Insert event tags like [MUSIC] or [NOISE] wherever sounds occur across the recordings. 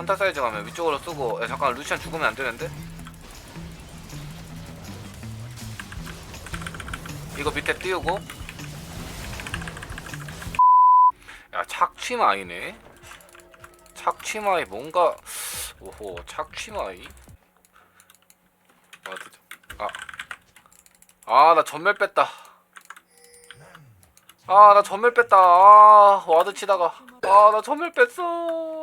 한타 사이즈 가면 위쪽으로 쓰고 야, 잠깐 루시안 죽으면 안 되는데? 이거 밑에 띄우고. 야 착취마이네. 착취마이 뭔가 오호 착취마이. 아아나 전멸 뺐다. 아 나 전멸 뺐다. 아 와드 치다가. 아 나 전멸 뺐어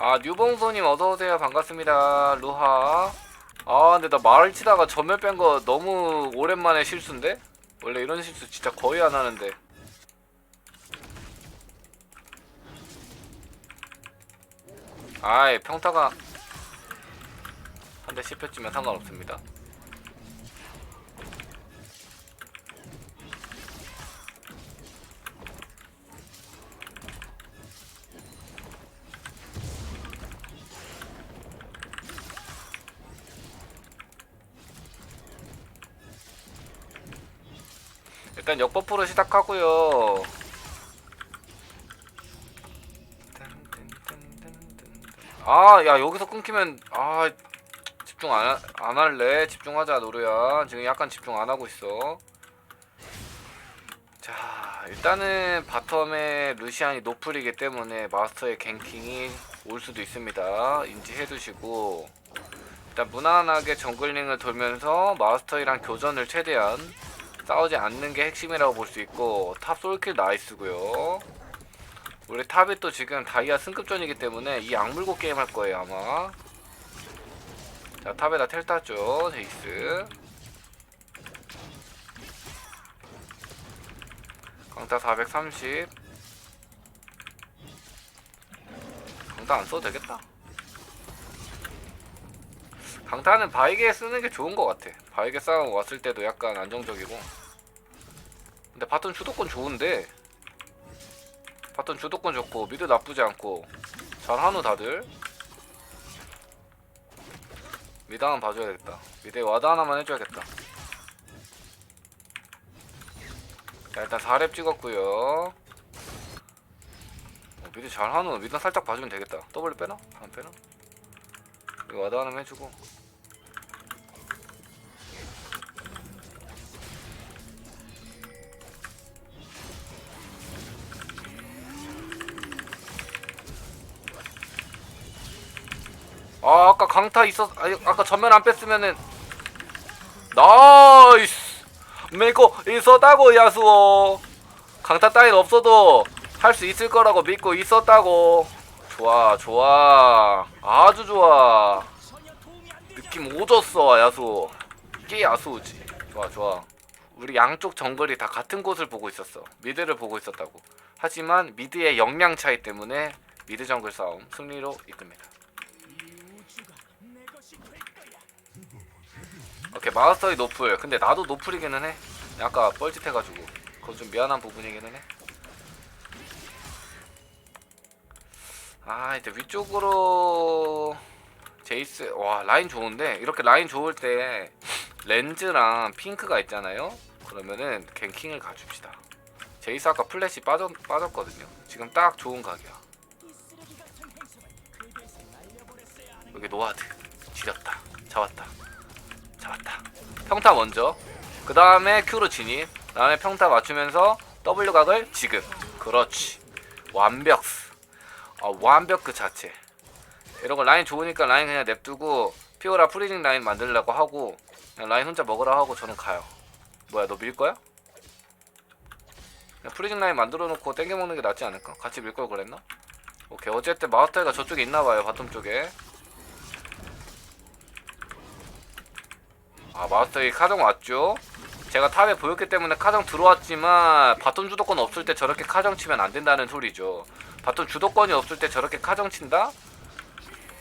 아 뉴봉소님 어서오세요. 반갑습니다. 루하. 아 근데 나 말을 치다가 전멸 뺀 거 너무 오랜만에 실수인데? 원래 이런 실수 진짜 거의 안 하는데. 아이 평타가 한 대 씹혔지만 상관없습니다 일단 역버프로 시작하고요 아, 야, 여기서 끊기면, 아, 집중 안, 하- 안 할래. 집중하자, 노루야. 지금 약간 집중 안 하고 있어. 자, 일단은 바텀에 루시안이 노플이기 때문에 마스터의 갱킹이 올 수도 있습니다. 인지해 두시고. 일단 무난하게 정글링을 돌면서 마스터이랑 교전을 최대한 싸우지 않는 게 핵심이라고 볼 수 있고, 탑 솔킬 나이스고요. 우리 탑이 또 지금 다이아 승급전이기 때문에 이 악물고 게임 할 거예요 아마. 자 탑에다 텔 땄죠 제이스. 강타 430 강타 안 써도 되겠다. 강타는 바이게 쓰는 게 좋은 것 같아. 바이게 싸움 왔을 때도 약간 안정적이고 근데 바텀 주도권 좋은데 바텀 주도권 좋고 미드 나쁘지 않고 잘하노 다들. 미드 한번 봐줘야겠다. 미드에 와드 하나만 해줘야겠다. 자 일단 4렙 찍었고요. 어, 미드 잘하노. 미드 살짝 봐주면 되겠다. W 빼나? 안 빼나? 이거 와드 하나만 해주고 아 아까 강타 있었 아 아까 전면 안 뺐으면은. 나이스! 믿고 있었다고 야수오 강타 따윈 없어도 할 수 있을 거라고 믿고 있었다고. 좋아 좋아. 아주 좋아. 느낌 오졌어 야수 이게 야수지. 좋아 좋아. 우리 양쪽 정글이 다 같은 곳을 보고 있었어. 미드를 보고 있었다고. 하지만 미드의 역량 차이 때문에 미드 정글 싸움 승리로 이끕니다 오케이 마스터이 노플. 근데 나도 노플이기는 해. 아까 뻘짓해가지고. 그거 좀 미안한 부분이기는 해 아 이제 위쪽으로 제이스 와 라인 좋은데? 이렇게 라인 좋을 때 렌즈랑 핑크가 있잖아요? 그러면은 갱킹을 가줍시다. 제이스 아까 플래시 빠졌, 빠졌거든요. 지금 딱 좋은 각이야. 여기 노아드. 지렸다. 잡았다 잡았다. 평타 먼저. 그 다음에 Q로 진입. 그 다음에 평타 맞추면서 W 각을 지금. 그렇지. 완벽. 아 완벽 그 자체. 이런 거 라인 좋으니까 라인 그냥 냅두고 피오라 프리징 라인 만들려고 하고 그냥 라인 혼자 먹으라 하고 저는 가요. 뭐야 너 밀 거야? 프리징 라인 만들어 놓고 땡겨 먹는 게 낫지 않을까? 같이 밀 걸 그랬나? 오케이 어쨌든 마우스터가 저쪽에 있나 봐요 바텀 쪽에. 아 마스터이 카정 왔죠? 제가 탑에 보였기 때문에 카정 들어왔지만 바텀 주도권 없을 때 저렇게 카정 치면 안 된다는 소리죠. 바텀 주도권이 없을 때 저렇게 카정 친다?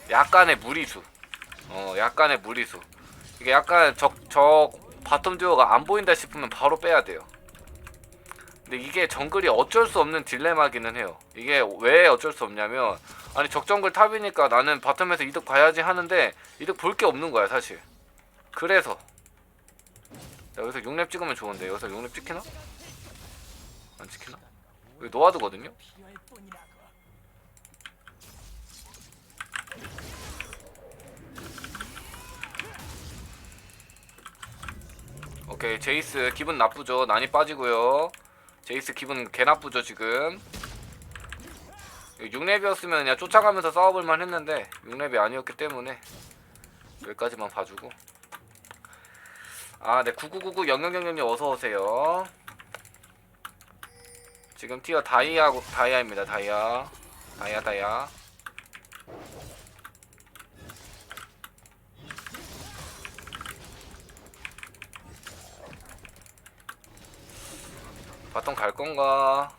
약간의 무리수. 어 약간의 무리수. 이게 약간 적, 적 바텀 듀오가 안 보인다 싶으면 바로 빼야 돼요. 근데 이게 정글이 어쩔 수 없는 딜레마기는 해요. 이게 왜 어쩔 수 없냐면 아니 적정글 탑이니까 나는 바텀에서 이득 봐야지 하는데 이득 볼 게 없는 거야 사실 그래서 야, 여기서 6렙 찍으면 좋은데 여기서 6렙 찍히나? 안 찍히나? 여기 노아드거든요? 오케이 제이스 기분 나쁘죠 난이 빠지고요 제이스 기분 개 나쁘죠 지금 6렙이었으면 그냥 쫓아가면서 싸워볼만 했는데 6렙이 아니었기 때문에 여기까지만 봐주고 아 네 9999 영영영영님 어서 오세요 지금 티어 다이아 다이아입니다 다이아 다이아 다이아 바텀 갈 건가?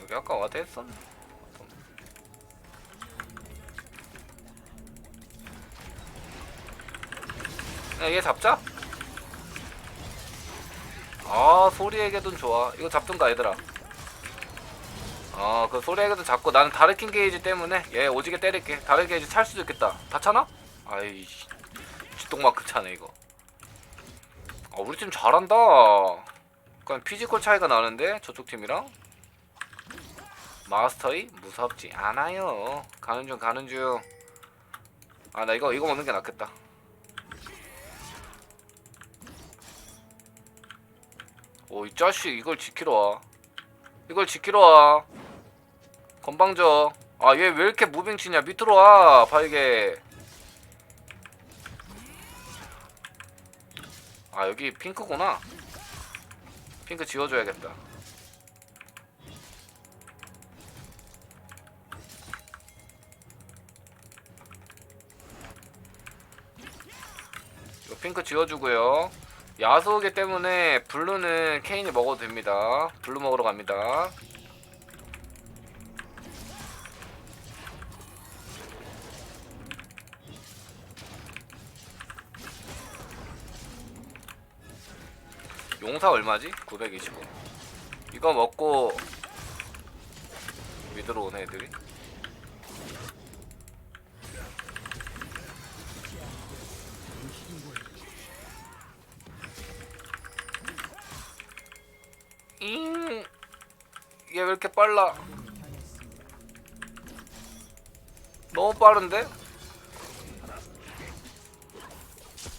여기 아까 와드 했었네. 야, 얘 잡자. 아, 소리에게 돈 좋아. 이거 잡든가, 얘들아. 아, 그 소리에게 돈 잡고 나는 다르킨 게이지 때문에 얘 오지게 때릴게. 다른 게이지 찰 수도 있겠다. 다 차나? 아이, 쥐똥마크 차네, 이거. 아, 우리 팀 잘한다. 그냥 피지컬 차이가 나는데 저쪽 팀이랑 마스터이 무섭지 않아요. 가는 중 가는 중. 아 나 이거 이거 먹는 게 낫겠다. 오 이 자식 이걸 지키러 와. 이걸 지키러 와. 건방져. 아 얘 왜 이렇게 무빙 치냐 밑으로 와 바이게. 아 여기 핑크구나 핑크 지워줘야겠다 핑크 지워주고요 야수오기 때문에 블루는 케인이 먹어도 됩니다. 블루 먹으러 갑니다. 용사 얼마지? 925 이거 먹고 미드로 오는 애들이 잉 이게 왜 이렇게 빨라 너무 빠른데?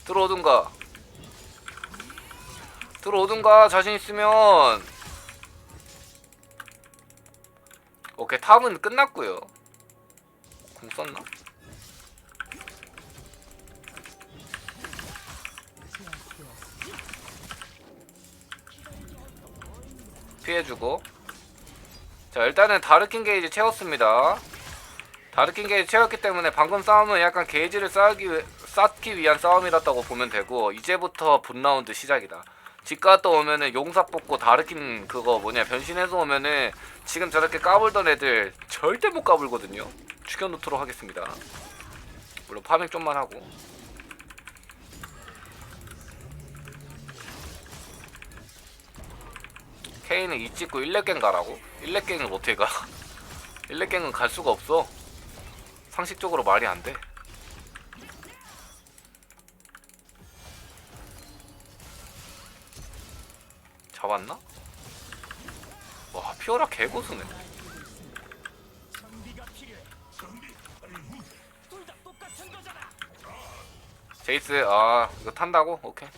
들어오든가 들어오든가 자신 있으면 오케이 탑은 끝났고요 공 썼나? 피해주고. 자 일단은 다르킨 게이지 채웠습니다. 다르킨 게이지 채웠기 때문에 방금 싸움은 약간 게이지를 쌓기, 위- 쌓기 위한 싸움이었다고 보면 되고 이제부터 본 라운드 시작이다. 집 갔다 오면은 용사 뽑고 다르킨 그거 뭐냐 변신해서 오면은 지금 저렇게 까불던 애들 절대 못 까불거든요. 죽여놓도록 하겠습니다. 물론 파밍 좀만 하고 케인은 이 찍고 1렙갱 가라고? 1렙갱은 어떻게 가? [LAUGHS] 1렙갱은 갈 수가 없어 상식적으로 말이 안돼 잡았나? 와 피오라 개고수네 제이스 아 이거 탄다고? 오케이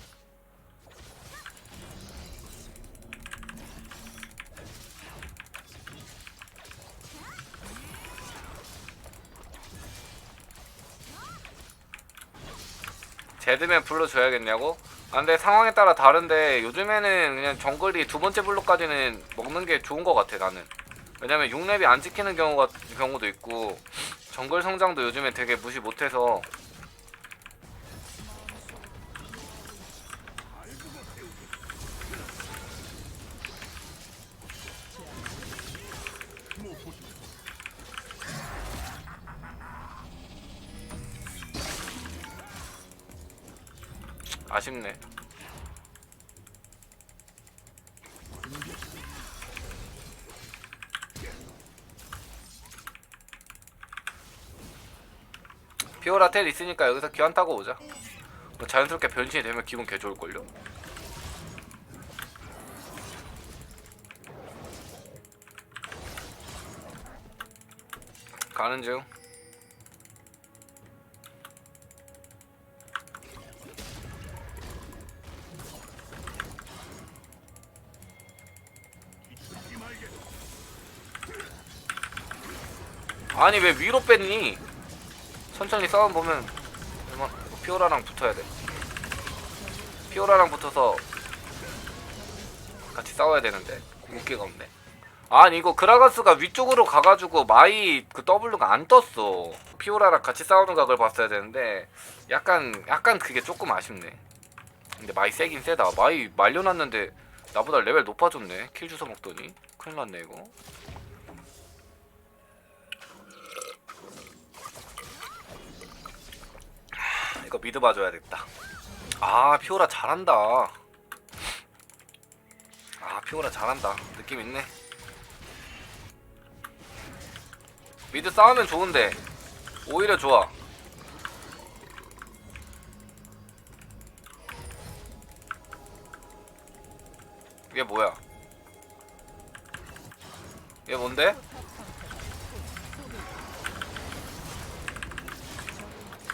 제드맨 불러 줘야겠냐고? 아 근데 상황에 따라 다른데 요즘에는 그냥 정글이 두 번째 블록까지는 먹는 게 좋은 것 같아 나는 왜냐면 6렙이 안 지키는 경우가 경우도 있고 정글 성장도 요즘에 되게 무시 못해서 피오라 텔 있으니까 여기서 귀환 타고 오자 뭐 자연스럽게 변신이 되면 기분 개 좋을걸요? 가는 중 아니 왜 위로 뺐니? 천천히 싸움 보면 피오라랑 붙어야 돼. 피오라랑 붙어서 같이 싸워야 되는데 궁극기가 없네. 아니 이거 그라가스가 위쪽으로 가가지고 마이 그 W가 안 떴어. 피오라랑 같이 싸우는 각을 봤어야 되는데 약간 약간 그게 조금 아쉽네. 근데 마이 세긴 세다. 마이 말려놨는데 나보다 레벨 높아졌네. 킬 주워 먹더니 큰일 났네 이거. 이거 미드 봐줘야겠다. 아 피오라 잘한다. 아 피오라 잘한다. 느낌 있네. 미드 싸우면 좋은데 오히려 좋아.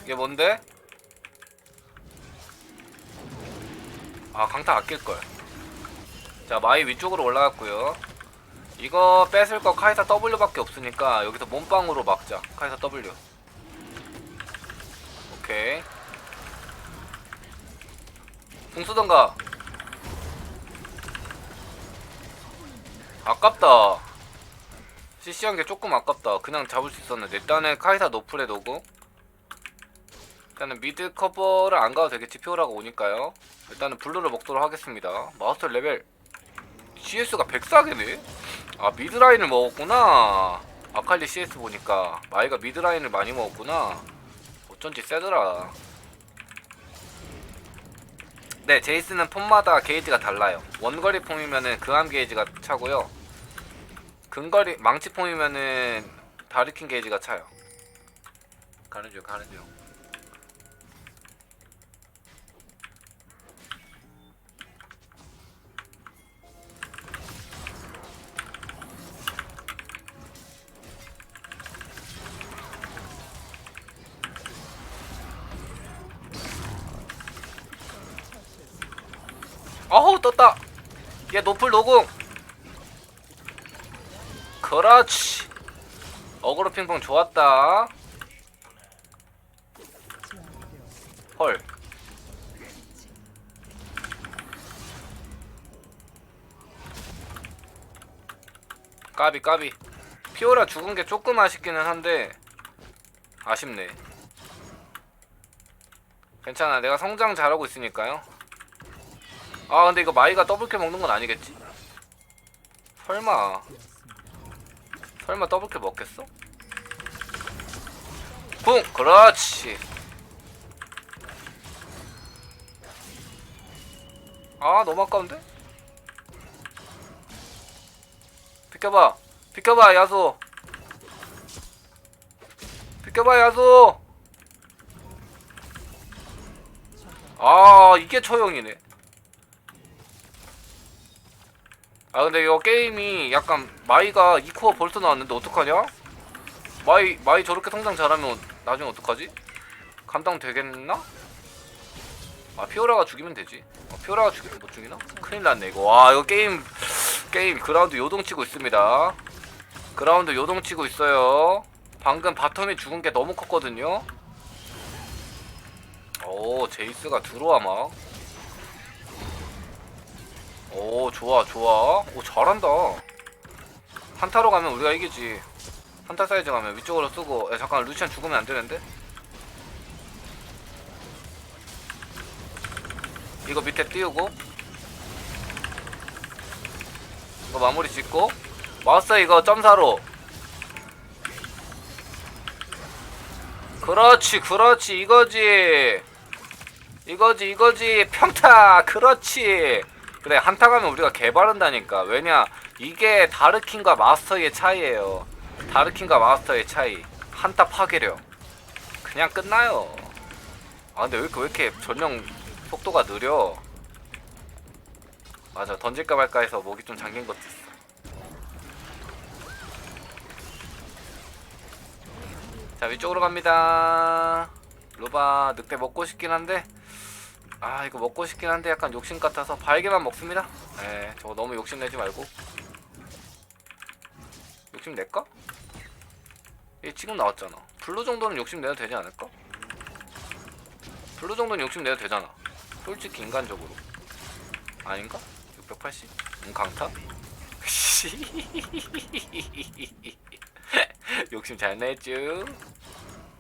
이게 뭔데? 아 강타 아낄걸. 자 마이 위쪽으로 올라갔고요. 이거 뺏을 거 카이사 W밖에 없으니까 여기서 몸빵으로 막자. 카이사 W. 오케이. 궁 쓰던가. 아깝다. CC한 게 조금 아깝다. 그냥 잡을 수 있었는데. 일단은 카이사 노플에 놓고 일단은 미드 커버를 안 가도 되겠지 피오라가 오니까요. 일단은 블루를 먹도록 하겠습니다. 마스터 레벨 CS가 104개네? 아 미드라인을 먹었구나. 아칼리 CS 보니까. 마이가 미드라인을 많이 먹었구나. 어쩐지 세더라. 네 제이스는 폼마다 게이지가 달라요. 원거리 폼이면은 그암 게이지가 차고요. 근거리 망치 폼이면은 다르킨 게이지가 차요. 가는 중 가는 중 어우 떴다. 얘 노플 노궁. 그렇지. 어그로 핑퐁 좋았다. 헐. 까비 까비. 피오라 죽은 게 조금 아쉽기는 한데 아쉽네. 괜찮아 내가 성장 잘하고 있으니까요 아 근데 이거 마이가 더블킬 먹는 건 아니겠지? 설마 설마 더블킬 먹겠어? 쿵! 그렇지 아 너무 아까운데? 비켜봐 비켜봐 야수 비켜봐 야수 아 이게 처형이네 아 근데 이거 게임이 약간 마이가 2코어 벌써 나왔는데 어떡하냐? 마이 마이 저렇게 성장 잘하면 나중에 어떡하지? 감당 되겠나? 아 피오라가 죽이면 되지. 아, 피오라가 죽이면 못 죽이나? 큰일 났네 이거. 와 이거 게임 게임 그라운드 요동치고 있습니다. 그라운드 요동치고 있어요. 방금 바텀이 죽은 게 너무 컸거든요. 오 제이스가 들어와 막. 오 좋아 좋아. 오 잘한다. 한타로 가면 우리가 이기지. 한타 사이즈 가면 위쪽으로 쓰고. 야 잠깐 루시안 죽으면 안 되는데? 이거 밑에 띄우고. 이거 마무리 짓고. 마우스 이거 점사로. 그렇지 그렇지 이거지. 이거지 이거지. 평타 그렇지 그래 한타 가면 우리가 개바른다니까 왜냐 이게 다르킨과 마스터의 차이예요 다르킨과 마스터의 차이 한타 파괴력 그냥 끝나요. 아 근데 왜 이렇게, 왜 이렇게 전령 속도가 느려? 맞아 던질까 말까 해서 목이 좀 잠긴 것도 있어. 자 위쪽으로 갑니다. 로바 늑대 먹고 싶긴 한데 아 이거 먹고 싶긴 한데 약간 욕심 같아서 발개만 먹습니다. 에 저거 너무 욕심 내지 말고 욕심 낼까? 얘 지금 나왔잖아. 블루 정도는 욕심 내도 되지 않을까? 블루 정도는 욕심 내도 되잖아. 솔직히 인간적으로. 아닌가? 680? 응, 강타? [LAUGHS] 욕심 잘 내죠?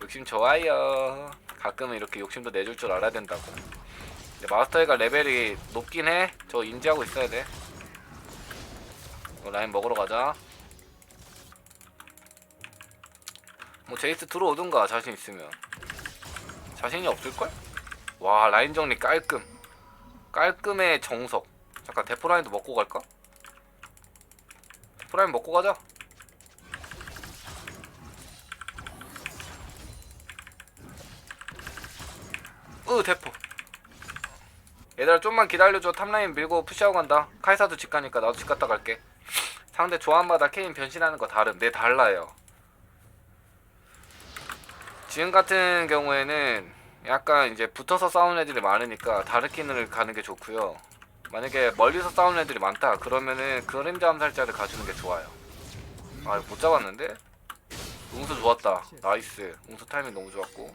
욕심 좋아요. 가끔은 이렇게 욕심도 내줄 줄 알아야 된다고. 근데 마스터이가 레벨이 높긴 해. 저 인지하고 있어야 돼. 라인 먹으러 가자. 뭐 제이스 들어오든가 자신 있으면 자신이 없을걸? 와 라인 정리 깔끔 깔끔의 정석 잠깐 대포 라인도 먹고 갈까? 대포 라인 먹고 가자 으 대포 얘들아 좀만 기다려줘 탑라인 밀고 푸시하고 간다 카이사도 집 가니까 나도 집 갔다 갈게 상대 조합마다 케인 변신하는 거 다름 네 달라요 지금 같은 경우에는 약간 이제 붙어서 싸우는 애들이 많으니까 다르킨을 가는 게 좋고요. 만약에 멀리서 싸우는 애들이 많다 그러면은 그림자 암살자를 가주는 게 좋아요. 아, 못 잡았는데? 웅수 좋았다. 나이스. 웅수 타이밍 너무 좋았고.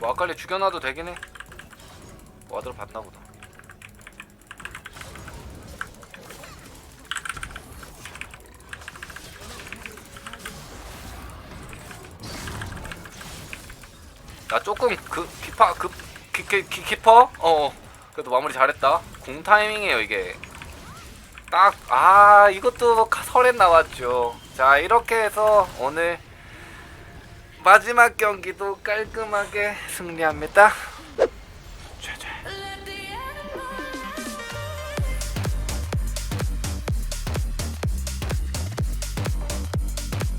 뭐 아까리 죽여놔도 되긴 해. 와드로 봤나 보다. 나 조금 그 기파 급 기, 기, 기, 키퍼? 어 그래도 마무리 잘했다 공 타이밍이에요 이게 딱 아 이것도 가- 설에 나왔죠 자 이렇게 해서 오늘 마지막 경기도 깔끔하게 승리합니다